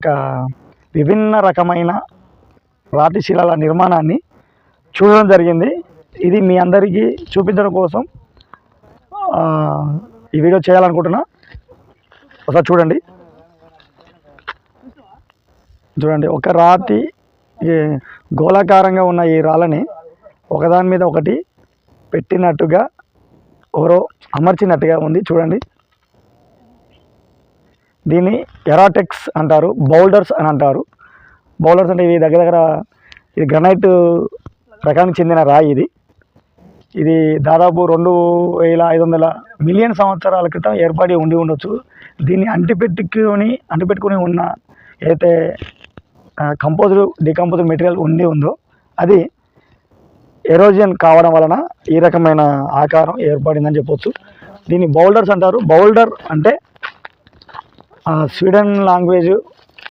ఒక విభిన్న రకమైన రాతి శిలల నిర్మాణాన్ని చూడడం జరిగింది. ఇది మీ అందరికీ చూపించడం కోసం ఈ వీడియో చేయాలనుకుంటున్నా. ఒకసారి చూడండి. చూడండి ఒక రాతి ఈ గోళాకారంగా ఉన్న ఈ రాళ్ళని ఒకదాని మీద ఒకటి పెట్టినట్టుగా ఎవరో అమర్చినట్టుగా ఉంది. చూడండి. దీన్ని ఎరాటెక్స్ అంటారు బౌల్డర్స్ అని అంటారు. బౌల్డర్స్ అంటే ఇవి దగ్గర దగ్గర ఇది గ్రనైట్ రకానికి చెందిన రాయి ఇది. ఇది దాదాపు రెండు వేల ఐదు వందల మిలియన్ సంవత్సరాల క్రితం ఏర్పడి ఉండి ఉండొచ్చు. దీన్ని అంటిపెట్టుకుని అంటిపెట్టుకొని ఉన్న ఏదైతే కంపోజ్డ్ డికంపోజ్డ్ మెటీరియల్ ఉండి ఉందో అది ఎరోజియన్ కావడం వలన ఈ రకమైన ఆకారం ఏర్పడిందని చెప్పొచ్చు. దీన్ని బౌల్డర్స్ అంటారు. బౌల్డర్ అంటే స్వీడన్ లాంగ్వేజ్